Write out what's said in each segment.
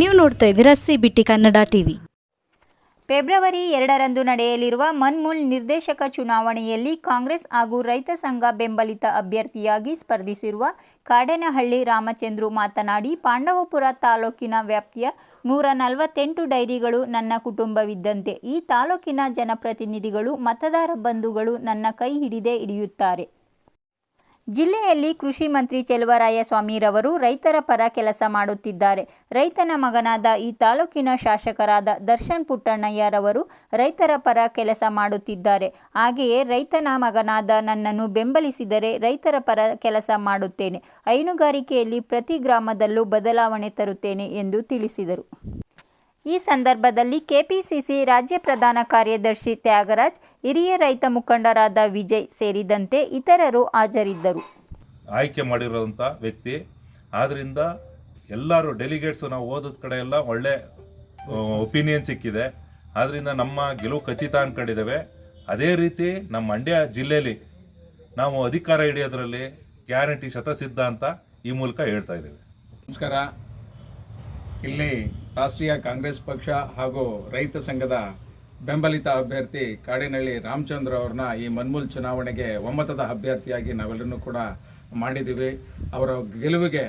ನೀವು ನೋಡ್ತಾ ಇದ್ದೀರಾ ಸಿ ಕನ್ನಡ ಟಿವಿ. ಫೆಬ್ರವರಿ ಎರಡರಂದು ನಡೆಯಲಿರುವ ಮನ್ಮೂಲ್ ನಿರ್ದೇಶಕ ಚುನಾವಣೆಯಲ್ಲಿ ಕಾಂಗ್ರೆಸ್ ಹಾಗೂ ರೈತ ಸಂಘ ಬೆಂಬಲಿತ ಅಭ್ಯರ್ಥಿಯಾಗಿ ಸ್ಪರ್ಧಿಸಿರುವ ಕಾಡೇನಹಳ್ಳಿ ರಾಮಚಂದ್ರು ಮಾತನಾಡಿ, ಪಾಂಡವಪುರ ತಾಲೂಕಿನ ವ್ಯಾಪ್ತಿಯ ನೂರ ನಲವತ್ತೆಂಟು ಡೈರಿಗಳು ನನ್ನ ಕುಟುಂಬವಿದ್ದಂತೆ. ಈ ತಾಲೂಕಿನ ಜನಪ್ರತಿನಿಧಿಗಳು, ಮತದಾರ ಬಂಧುಗಳು ನನ್ನ ಕೈ ಹಿಡಿದೇ ಹಿಡಿಯುತ್ತಾರೆ. ಜಿಲ್ಲೆಯಲ್ಲಿ ಕೃಷಿ ಮಂತ್ರಿ ಚೆಲುವರಾಯಸ್ವಾಮಿರವರು ರೈತರ ಪರ ಕೆಲಸ ಮಾಡುತ್ತಿದ್ದಾರೆ. ರೈತನ ಮಗನಾದ ಈ ತಾಲೂಕಿನ ಶಾಸಕರಾದ ದರ್ಶನ್ ಪುಟ್ಟಣ್ಣಯ್ಯರವರು ರೈತರ ಪರ ಕೆಲಸ ಮಾಡುತ್ತಿದ್ದಾರೆ. ಹಾಗೆಯೇ ರೈತನ ಮಗನಾದ ನನ್ನನ್ನು ಬೆಂಬಲಿಸಿದರೆ ರೈತರ ಪರ ಕೆಲಸ ಮಾಡುತ್ತೇನೆ. ಹೈನುಗಾರಿಕೆಯಲ್ಲಿ ಪ್ರತಿ ಗ್ರಾಮದಲ್ಲೂ ಬದಲಾವಣೆ ತರುತ್ತೇನೆ ಎಂದು ತಿಳಿಸಿದರು. ಈ ಸಂದರ್ಭದಲ್ಲಿ ಕೆಪಿಸಿಸಿ ರಾಜ್ಯ ಪ್ರಧಾನ ಕಾರ್ಯದರ್ಶಿ ತ್ಯಾಗರಾಜ್ ಹಿರಿಯ ರೈತ ಮುಖಂಡರಾದ ವಿಜಯ್ ಸೇರಿದಂತೆ ಇತರರು ಹಾಜರಿದ್ದರು. ಆಯ್ಕೆ ಮಾಡಿರೋಂಥ ವ್ಯಕ್ತಿ ಆದ್ದರಿಂದ ಎಲ್ಲರೂ ಡೆಲಿಗೇಟ್ಸು ನಾವು ಓದಿದ ಕಡೆ ಎಲ್ಲ ಒಳ್ಳೆ ಒಪಿನಿಯನ್ ಸಿಕ್ಕಿದೆ. ಆದ್ದರಿಂದ ನಮ್ಮ ಗೆಲುವು ಖಚಿತ ಅಂದ್ಕೊಂಡಿದ್ದೇವೆ ಅದೇ ರೀತಿ ನಮ್ಮ ಮಂಡ್ಯ ಜಿಲ್ಲೆಯಲ್ಲಿ ನಾವು ಅಧಿಕಾರ ಹಿಡಿಯೋದ್ರಲ್ಲಿ ಗ್ಯಾರಂಟಿ ಶತಸಿದ್ಧ ಅಂತ ಈ ಮೂಲಕ ಹೇಳ್ತಾ ಇದ್ದೇವೆ. ನಮಸ್ಕಾರ. ಇಲ್ಲಿ ರಾಷ್ಟ್ರೀಯ ಕಾಂಗ್ರೆಸ್ ಪಕ್ಷ ಹಾಗೂ ರೈತ ಸಂಘದ ಬೆಂಬಲಿತ ಅಭ್ಯರ್ಥಿ ಕಾಡಿನಳ್ಳಿ ರಾಮಚಂದ್ರ ಅವ್ರನ್ನ ಈ ಮನ್ಮೂಲ್ ಚುನಾವಣೆಗೆ ಒಮ್ಮತದ ಅಭ್ಯರ್ಥಿಯಾಗಿ ನಾವೆಲ್ಲರೂ ಕೂಡ ಮಾಡಿದ್ದೀವಿ. ಅವರ ಗೆಲುವಿಗೆ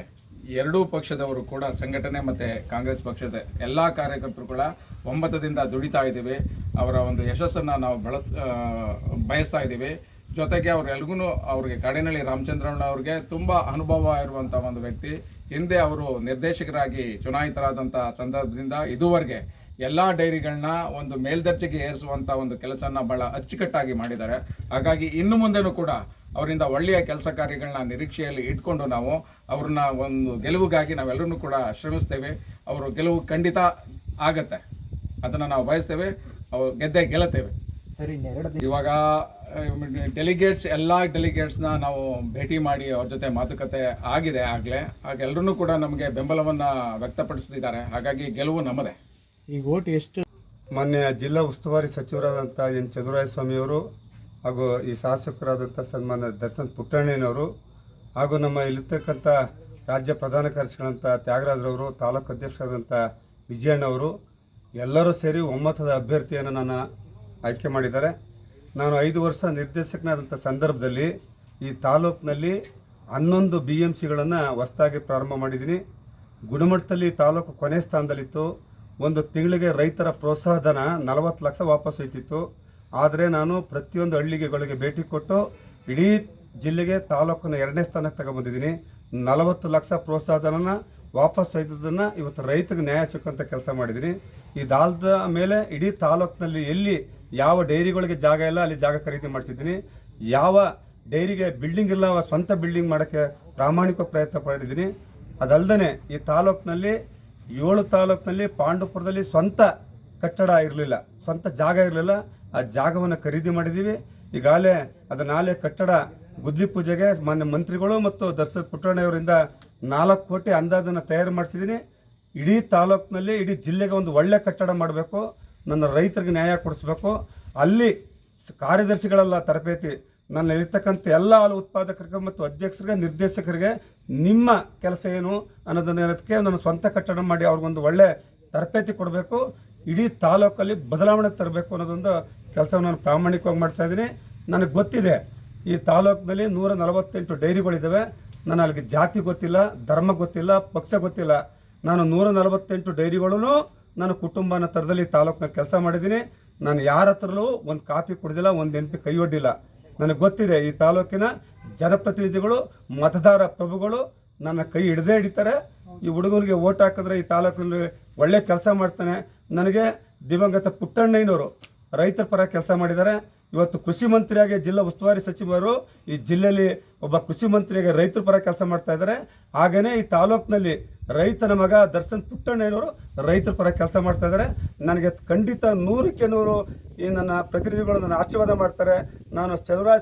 ಎರಡೂ ಪಕ್ಷದವರು ಕೂಡ ಸಂಘಟನೆ ಮತ್ತು ಕಾಂಗ್ರೆಸ್ ಪಕ್ಷದ ಎಲ್ಲ ಕಾರ್ಯಕರ್ತರು ಕೂಡ ಒಮ್ಮತದಿಂದ ದುಡಿತಾ ಇದ್ದೀವಿ. ಅವರ ಒಂದು ಯಶಸ್ಸನ್ನು ನಾವು ಬಳಸ್ ಬಯಸ್ತಾ ಇದ್ದೀವಿ. ಜೊತೆಗೆ ಅವರೆಲ್ಗೂ ಅವ್ರಿಗೆ ಕಾಡಿನಳ್ಳಿ ರಾಮಚಂದ್ರಣ್ಣ ಅವ್ರಿಗೆ ತುಂಬ ಅನುಭವ ಇರುವಂಥ ಒಂದು ವ್ಯಕ್ತಿ. ಹಿಂದೆ ಅವರು ನಿರ್ದೇಶಕರಾಗಿ ಚುನಾಯಿತರಾದಂಥ ಸಂದರ್ಭದಿಂದ ಇದುವರೆಗೆ ಎಲ್ಲ ಡೈರಿಗಳನ್ನ ಒಂದು ಮೇಲ್ದರ್ಜೆಗೆ ಏರಿಸುವಂಥ ಒಂದು ಕೆಲಸನ ಭಾಳ ಅಚ್ಚುಕಟ್ಟಾಗಿ ಮಾಡಿದ್ದಾರೆ. ಹಾಗಾಗಿ ಇನ್ನು ಮುಂದೆನೂ ಕೂಡ ಅವರಿಂದ ಒಳ್ಳೆಯ ಕೆಲಸ ಕಾರ್ಯಗಳನ್ನ ನಿರೀಕ್ಷೆಯಲ್ಲಿ ಇಟ್ಕೊಂಡು ನಾವು ಅವ್ರನ್ನ ಒಂದು ಗೆಲುವಿಗಾಗಿ ನಾವೆಲ್ಲರೂ ಕೂಡ ಶ್ರಮಿಸ್ತೇವೆ. ಅವರು ಗೆಲುವು ಖಂಡಿತ ಆಗತ್ತೆ. ಅದನ್ನು ನಾವು ಬಯಸ್ತೇವೆ. ಅವ್ರು ಗೆದ್ದೇ ಗೆಲ್ಲುತ್ತೇವೆ. ಇವಾಗ ಡೆಲಿಗೇಟ್ಸ್ ಎಲ್ಲ ಡೆಲಿಗೇಟ್ಸ್ನ ನಾವು ಭೇಟಿ ಮಾಡಿ ಅವ್ರ ಜೊತೆ ಮಾತುಕತೆ ಆಗಿದೆ ಆಗಲೇ. ಹಾಗೆ ಎಲ್ಲರೂ ಕೂಡ ನಮಗೆ ಬೆಂಬಲವನ್ನು ವ್ಯಕ್ತಪಡಿಸ್ತಿದ್ದಾರೆ. ಹಾಗಾಗಿ ಗೆಲುವು ನಮ್ಮದೇ. ಈಗ ಓಟ್ ಎಷ್ಟು? ಮೊನ್ನೆ ಜಿಲ್ಲಾ ಉಸ್ತುವಾರಿ ಸಚಿವರಾದಂಥ ಎನ್ ಅವರು ಹಾಗೂ ಈ ಶಾಸಕರಾದಂಥ ಸನ್ಮಾನ್ಯ ದರ್ಶನ್ ಪುಟ್ಟಣ್ಣನವರು ಹಾಗೂ ನಮ್ಮ ಇಲ್ಲಿರ್ತಕ್ಕಂಥ ರಾಜ್ಯ ಪ್ರಧಾನ ಕಾರ್ಯದರ್ಶಿಗಳಂಥ ತ್ಯಾಗರಾಜರವರು ತಾಲೂಕು ಅಧ್ಯಕ್ಷರಾದಂಥ ವಿಜಯಣ್ಣವರು ಎಲ್ಲರೂ ಸೇರಿ ಒಮ್ಮತದ ಅಭ್ಯರ್ಥಿಯನ್ನು ನನ್ನ ಆಯ್ಕೆ ಮಾಡಿದ್ದಾರೆ. ನಾನು ಐದು ವರ್ಷ ನಿರ್ದೇಶಕನಾದಂಥ ಸಂದರ್ಭದಲ್ಲಿ ಈ ತಾಲೂಕಿನಲ್ಲಿ ಹನ್ನೊಂದು ಬಿ ಎಂ ಸಿಗಳನ್ನು ಹೊಸದಾಗಿ ಪ್ರಾರಂಭ ಮಾಡಿದ್ದೀನಿ. ಗುಣಮಟ್ಟದಲ್ಲಿ ತಾಲೂಕು ಕೊನೆ ಸ್ಥಾನದಲ್ಲಿತ್ತು. ಒಂದು ತಿಂಗಳಿಗೆ ರೈತರ ಪ್ರೋತ್ಸಾಹಧನ ನಲವತ್ತು ಲಕ್ಷ ವಾಪಸ್ ಹೋಯ್ತಿತ್ತು. ಆದರೆ ನಾನು ಪ್ರತಿಯೊಂದು ಹಳ್ಳಿಗೆಗಳಿಗೆ ಭೇಟಿ ಕೊಟ್ಟು ಇಡೀ ಜಿಲ್ಲೆಗೆ ತಾಲೂಕನ್ನು ಎರಡನೇ ಸ್ಥಾನಕ್ಕೆ ತಗೊಂಬಂದಿದ್ದೀನಿ ನಲವತ್ತು ಲಕ್ಷ ಪ್ರೋತ್ಸಾಹಧನನ ವಾಪಸ್ ಒಯ್ದದನ್ನು ಇವತ್ತು ರೈತರಿಗೆ ನ್ಯಾಯ ಸಿಕ್ಕಂಥ ಕೆಲಸ ಮಾಡಿದ್ದೀನಿ. ಇದಾದ ಮೇಲೆ ಇಡೀ ತಾಲೂಕಿನಲ್ಲಿ ಎಲ್ಲಿ ಯಾವ ಡೈರಿಗಳಿಗೆ ಜಾಗ ಇಲ್ಲ, ಅಲ್ಲಿ ಜಾಗ ಖರೀದಿ ಮಾಡಿಸಿದ್ದೀನಿ. ಯಾವ ಡೈರಿಗೆ ಬಿಲ್ಡಿಂಗ್ ಇಲ್ಲ ಸ್ವಂತ ಬಿಲ್ಡಿಂಗ್ ಮಾಡೋಕ್ಕೆ ಪ್ರಾಮಾಣಿಕ ಪ್ರಯತ್ನ ಪಡೆದಿದ್ದೀನಿ. ಅದಲ್ಲದೆ ಈ ತಾಲೂಕಿನಲ್ಲಿ, ಏಳು ತಾಲೂಕಿನಲ್ಲಿ ಪಾಂಡುಪುರದಲ್ಲಿ ಸ್ವಂತ ಕಟ್ಟಡ ಇರಲಿಲ್ಲ, ಸ್ವಂತ ಜಾಗ ಇರಲಿಲ್ಲ. ಆ ಜಾಗವನ್ನು ಖರೀದಿ ಮಾಡಿದ್ದೀವಿ ಈಗಾಗಲೇ ನಾಳೆ ಕಟ್ಟಡ ಗುದ್ಲಿ ಪೂಜೆಗೆ ಮಾನ್ಯ ಮಂತ್ರಿಗಳು ಮತ್ತು ದರ್ಶಕ್ ಪುಟ್ಟಣ್ಣಯವರಿಂದ ನಾಲ್ಕು ಕೋಟಿ ಅಂದಾಜನ್ನು ತಯಾರು ಮಾಡಿಸಿದ್ದೀನಿ. ಇಡೀ ತಾಲೂಕಿನಲ್ಲಿ, ಇಡೀ ಜಿಲ್ಲೆಗೆ ಒಂದು ಒಳ್ಳೆ ಕಟ್ಟಡ ಮಾಡಬೇಕು. ನನ್ನ ರೈತರಿಗೆ ನ್ಯಾಯ ಕೊಡಿಸ್ಬೇಕು. ಅಲ್ಲಿ ಕಾರ್ಯದರ್ಶಿಗಳೆಲ್ಲ ತರಬೇತಿ, ನನ್ನ ಇರ್ತಕ್ಕಂಥ ಎಲ್ಲ ಹಾಲು ಉತ್ಪಾದಕರಿಗೆ ಮತ್ತು ಅಧ್ಯಕ್ಷರಿಗೆ, ನಿರ್ದೇಶಕರಿಗೆ ನಿಮ್ಮ ಕೆಲಸ ಏನು ಅನ್ನೋದನ್ನ ಹೇಳೋದಕ್ಕೆ ನನ್ನ ಸ್ವಂತ ಕಟ್ಟಡ ಮಾಡಿ ಅವ್ರಿಗೊಂದು ಒಳ್ಳೆ ತರಬೇತಿ ಕೊಡಬೇಕು. ಇಡೀ ತಾಲೂಕಲ್ಲಿ ಬದಲಾವಣೆ ತರಬೇಕು ಅನ್ನೋದೊಂದು ಕೆಲಸವನ್ನು ನಾನು ಪ್ರಾಮಾಣಿಕವಾಗಿ ಮಾಡ್ತಾ ಇದ್ದೀನಿ. ನನಗೆ ಗೊತ್ತಿದೆ, ಈ ತಾಲೂಕಿನಲ್ಲಿ ನೂರ ನಲವತ್ತೆಂಟು ಡೈರಿಗಳಿದ್ದಾವೆ. ನಾನು ಅಲ್ಲಿಗೆ ಜಾತಿ ಗೊತ್ತಿಲ್ಲ, ಧರ್ಮ ಗೊತ್ತಿಲ್ಲ, ಪಕ್ಷ ಗೊತ್ತಿಲ್ಲ. ನಾನು ನೂರ ನಲವತ್ತೆಂಟು ಡೈರಿಗಳೂ ನಾನು ಕುಟುಂಬನ ಥರದಲ್ಲಿ ತಾಲೂಕಿನ ಕೆಲಸ ಮಾಡಿದ್ದೀನಿ. ನಾನು ಯಾರ ಹತ್ರಲೂ ಒಂದು ಕಾಪಿ ಕುಡಿದಿಲ್ಲ, ಒಂದು ನೆನಪಿ ಕೈ ಒಡ್ಡಿಲ್ಲ. ನನಗೆ ಗೊತ್ತಿದೆ, ಈ ತಾಲೂಕಿನ ಜನಪ್ರತಿನಿಧಿಗಳು, ಮತದಾರ ಪ್ರಭುಗಳು ನನ್ನ ಕೈ ಹಿಡ್ದೇ ಹಿಡಿತಾರೆ. ಈ ಹುಡುಗನಿಗೆ ಓಟ್ ಹಾಕಿದ್ರೆ ಈ ತಾಲೂಕಿನಲ್ಲಿ ಒಳ್ಳೆ ಕೆಲಸ ಮಾಡ್ತಾನೆ. ನನಗೆ ದಿವಂಗತ ಪುಟ್ಟಣ್ಣಯ್ಯನವರು ರೈತರ ಪರ ಕೆಲಸ ಮಾಡಿದ್ದಾರೆ. ಇವತ್ತು ಕೃಷಿ ಮಂತ್ರಿಯಾಗಿ ಜಿಲ್ಲಾ ಉಸ್ತುವಾರಿ ಸಚಿವರು ಈ ಜಿಲ್ಲೆಯಲ್ಲಿ ಒಬ್ಬ ಕೃಷಿ ಮಂತ್ರಿಯಾಗಿ ರೈತರ ಪರ ಕೆಲಸ ಮಾಡ್ತಾ ಇದ್ದಾರೆ. ಹಾಗೆಯೇ ಈ ತಾಲೂಕಿನಲ್ಲಿ ರೈತನ ಮಗ ದರ್ಶನ್ ಪುಟ್ಟಣ್ಣಯ್ಯನವರು ರೈತರ ಪರ ಕೆಲಸ ಮಾಡ್ತಾ ಇದ್ದಾರೆ. ನನಗೆ ಖಂಡಿತ ನೂರಕ್ಕೆ ನೂರು ಈ ನನ್ನ ಪ್ರತಿನಿಧಿಗಳು ನನ್ನ ಆಶೀರ್ವಾದ ಮಾಡ್ತಾರೆ. ನಾನು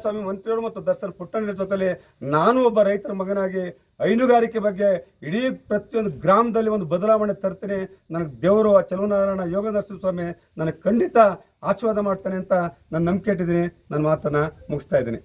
ಸ್ವಾಮಿ ಮಂತ್ರಿಯವರು ಮತ್ತು ದರ್ಶನ್ ಪುಟ್ಟಣ್ಣನ ಜೊತೆಯಲ್ಲಿ ನಾನು ಒಬ್ಬ ರೈತರ ಮಗನಾಗಿ ಹೈನುಗಾರಿಕೆ ಬಗ್ಗೆ ಇಡೀ ಪ್ರತಿಯೊಂದು ಗ್ರಾಮದಲ್ಲಿ ಒಂದು ಬದಲಾವಣೆ ತರ್ತೀನಿ. ನನಗೆ ದೇವರು ಆ ಚಲುವನಾರಾಯಣ ಯೋಗ ಸ್ವಾಮಿ ನನಗೆ ಖಂಡಿತ ಆಶೀರ್ವಾದ ಮಾಡ್ತಾನೆ ಅಂತ ನಾನು ನಂಬಿಕೆ ಇಟ್ಟಿದ್ದೀನಿ. ನನ್ನ ಮಾತನ್ನು ಮುಗಿಸ್ತಾ ಇದ್ದೀನಿ.